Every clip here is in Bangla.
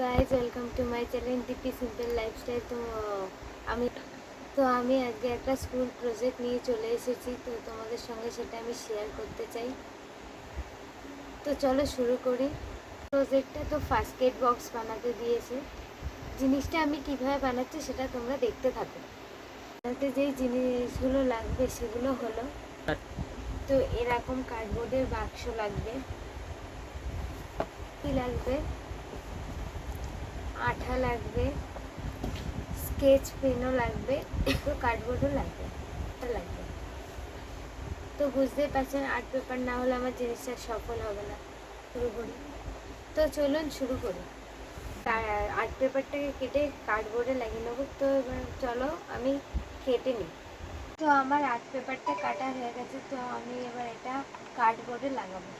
Guys welcome to my channel DP simple lifestyle তো আমি তো আমি আজকে একটা স্কুল প্রজেক্ট নিয়ে চলে এসেছি, তো তোমাদের সঙ্গে সেটা আমি শেয়ার করতে চাই। তো চলো শুরু করি। প্রজেক্টটা তো ফার্স্ট এড বক্স বানাতে দিয়েছে। জিনিসটা আমি কীভাবে বানাচ্ছি সেটা তোমরা দেখতে থাকো। বানাতে যেই জিনিসগুলো লাগবে সেগুলো হলো, তো এরকম কার্ডবোর্ডের বাক্স লাগবে, কি লাগবে? আঠা লাগবে, স্কেচ পেনও লাগবে কার্ডবোর্ডও লাগবে লাগবে। তো বুঝতেই পারছেন আর্ট পেপার না হলে আমার জিনিসটা সফল হবে না শুরু করি তো চলুন শুরু করি। আর্ট পেপারটাকে কেটে কার্ডবোর্ডে লাগিয়ে নেব, তো চলো আমি কেটে নিই। তো আমার আর্ট পেপারটা কাটা হয়ে গেছে, তো আমি এবার এটা কার্ডবোর্ডে লাগাবো।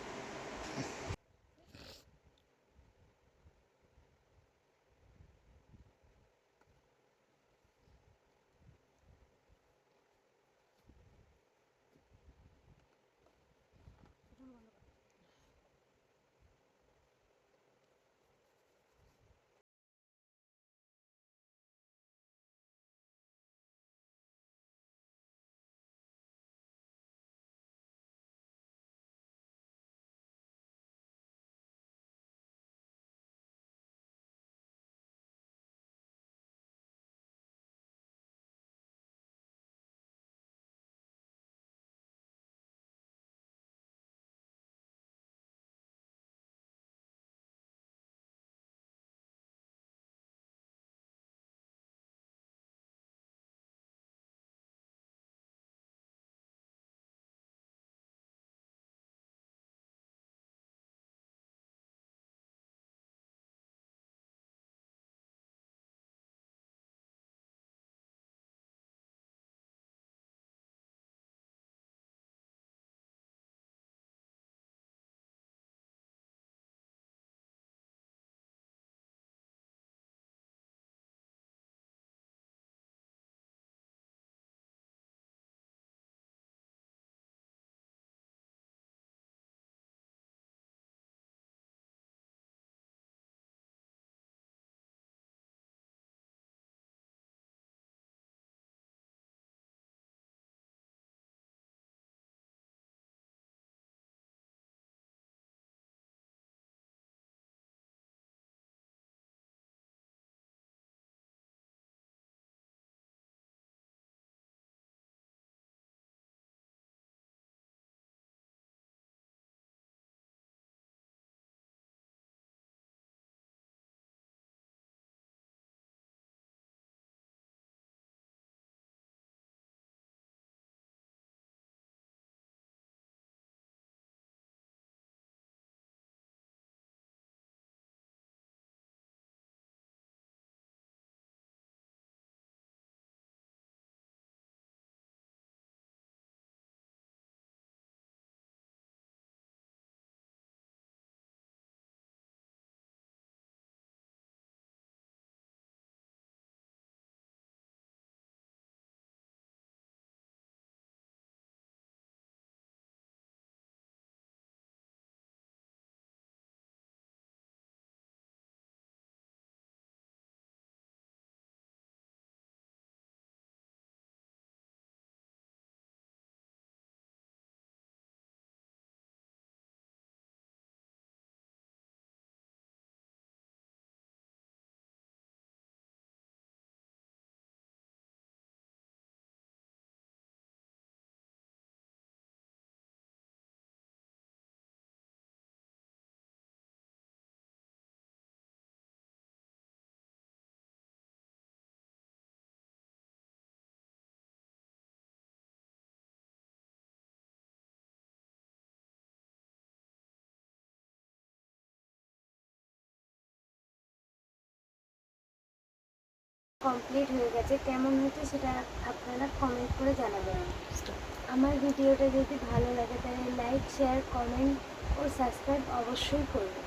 কমপ্লিট হয়ে গেছে। কেমন হয়েছে সেটা আপনারা কমেন্ট করে জানাবেন। আমার ভিডিওটা যদি ভালো লাগে তাহলে লাইক শেয়ার কমেন্ট ও সাবস্ক্রাইব অবশ্যই করবেন।